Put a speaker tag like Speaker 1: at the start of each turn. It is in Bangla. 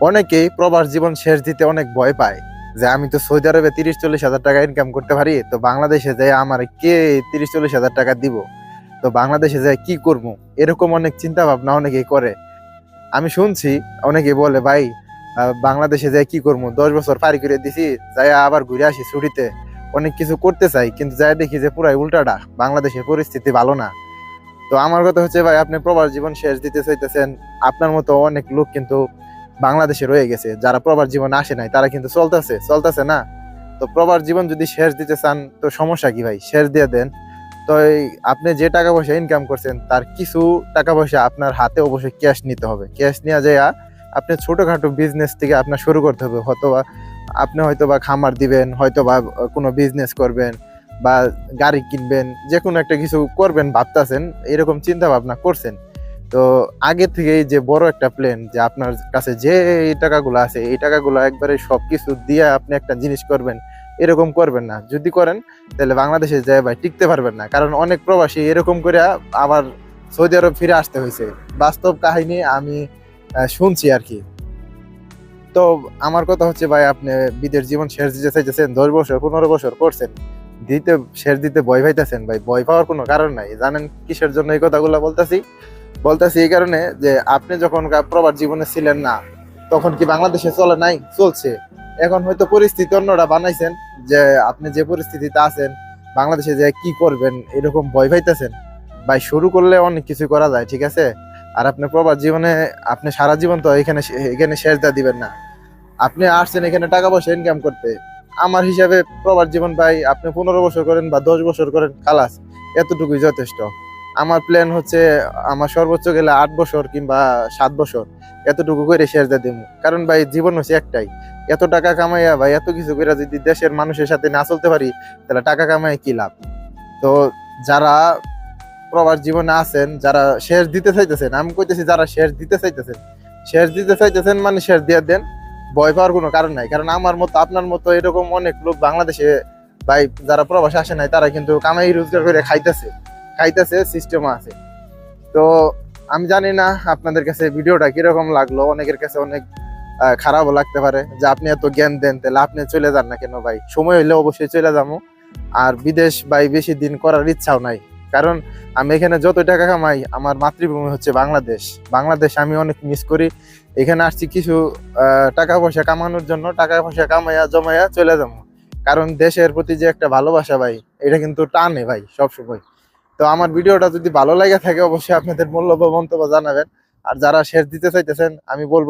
Speaker 1: অনেকেই প্রবাস জীবন শেষ দিতে অনেক ভয় পায় যে আমি তো সৌদি আরবে তিরিশ চল্লিশ হাজার টাকা ইনকাম করতে পারি, তো বাংলাদেশে যাই আমার কে তিরিশ চল্লিশ হাজার টাকা দিব? তো বাংলাদেশে যাই কি করব? এরকম অনেক চিন্তা ভাবনা অনেকেই করে। আমি শুনছি, অনেকেই বলে, ভাই বাংলাদেশে যাই কি করব? দশ বছর পারি করে দিছি যাই আবার ঘুরে আসি ছুটিতে। অনেক কিছু করতে চাই, কিন্তু যাই দেখি যে পুরাই উল্টাটা বাংলাদেশের পরিস্থিতি ভালো না। তো আমার কথা হচ্ছে, ভাই, আপনি প্রবাস জীবন শেষ দিতে চাইতেছেন, আপনার মতো অনেক লোক কিন্তু বাংলাদেশে রয়ে গেছে, যারা প্রবার জীবন আসে নাই, তারা কিন্তু চলতেছে চলতেছে না। তো প্রবার জীবন যদি শেষ দিতে চান, তো সমস্যা কি ভাই? শেষ দিয়ে দেন। তো আপনি যে টাকা পয়সা ইনকাম করছেন, তার কিছু টাকা পয়সা আপনার হাতে অবশ্যই ক্যাশ নিতে হবে। ক্যাশ নিয়ে যায় আপনি ছোটোখাটো বিজনেস থেকে আপনার শুরু করতে হবে। হয়তো বা আপনি হয়তো বা খামার দিবেন হয়তো বা কোনো বিজনেস করবেন বা গাড়ি কিনবেন যে কোনো একটা কিছু করবেন, ভাবতেছেন, এরকম চিন্তা ভাবনা করছেন। তো আগে থেকেই যে বড় একটা প্ল্যান যে আপনার কাছে যে এই টাকাগুলো আছে, এই টাকাগুলো একবারে সব কিছু দিয়ে আপনি একটা জিনিস করবেন, এরকম করবেন না। যদি করেন, তাহলে বাংলাদেশে যায় ভাই, টিকতে পারবেন না। কারণ অনেক প্রবাসী এরকম করে আবার সৌদি আরব ফিরে আসতে হয়েছে। বাস্তব কাহিনী আমি শুনছি আর কি। তো আমার কথা হচ্ছে ভাই, আপনি বিদেশ জীবন শেষ দিতে চাইতেছেন, দশ বছর, পনেরো বছর করছেন, দিতে, শেষ দিতে ভয় পাইতেছেন ভাই। ভয় পাওয়ার কোনো কারণ নাই। জানেন কিসের জন্য এই কথাগুলো বলতেছি? বলতেছি এই কারণে যে আপনি যখন প্রবাস জীবনে ছিলেন না, তখন কি বাংলাদেশে চলে? নাই, চলছে। এখন হয়তো পরিস্থিতি অন্যরা বানাইছেন যে আপনি যে পরিস্থিতিতে আছেন, বাংলাদেশে যে কি করবেন, এরকম ভয় পাইতেছেন। ভাই, শুরু করলে অনেক কিছু করা যায়, ঠিক আছে? আর আপনি প্রবাস জীবনে, আপনি সারা জীবন তো এখানে এখানে শেষ দা দিবেন না। আপনি আসছেন, এখানে টাকা পয়সা ইনকাম করতে। আমার হিসাবে প্রবাস জীবন ভাই, আপনি পনেরো বছর করেন বা দশ বছর করেন, খালাস। এতটুকুই যথেষ্ট। আমার প্ল্যান হচ্ছে, আমার সর্বোচ্চ গেলে আট বছর কিংবা সাত বছর এতটুকু করে শেষ দিয়ে দিব কারণ ভাই, জীবন হচ্ছে একটাই। এত টাকা কামাইয়া ভাই, এত কিছু করে যদি দেশের মানুষের সাথে না চলতে পারি, তাহলে টাকা কামাই কি লাভ? তো যারা প্রবাস জীবনে আছেন, যারা শেষ দিতে চাইতেছেন, আমি কইতেছি যারা শেষ দিতে চাইতেছেন, শেষ দিতে চাইতেছেন মানে শেষ দিয়ে দেন, ভয় পাওয়ার কোনো কারণ নাই। কারণ আমার মতো, আপনার মতো এরকম অনেক লোক বাংলাদেশে ভাই, যারা প্রবাসে আসে নাই, তারা কিন্তু কামাই রোজগার করে খাইতেছে। খাইতেছে সিস্টেম আছে। তো আমি জানি না আপনাদের কাছে ভিডিওটা কীরকম লাগল, অনেকের কাছে অনেক খারাপও লাগতে পারে। যে আপনি এত জ্ঞান দেন, তাহলে আপনি চলে যান না কেন ভাই? সময় হইলে অবশ্যই চলে যাব। আর বিদেশ ভাই বেশি দিন করার ইচ্ছাও নাই। কারণ আমি এখানে যত টাকা কামাই, আমার মাতৃভূমি হচ্ছে বাংলাদেশ। বাংলাদেশ আমি অনেক মিস করি। এখানে আসছি কিছু টাকা পয়সা কামানোর জন্য, টাকা পয়সা কামাইয়া, জমাইয়া চলে যাব। কারণ দেশের প্রতি যে একটা ভালোবাসা ভাই, এটা কিন্তু টানে ভাই, সবসময়। তো আমার ভিডিওটা যদি ভালো লাগে থাকে, অবশ্যই আপনাদের মূল্যবান মন্তব্য জানাবেন। আর যারা শেষ দিতে চাইতেছেন, আমি বলব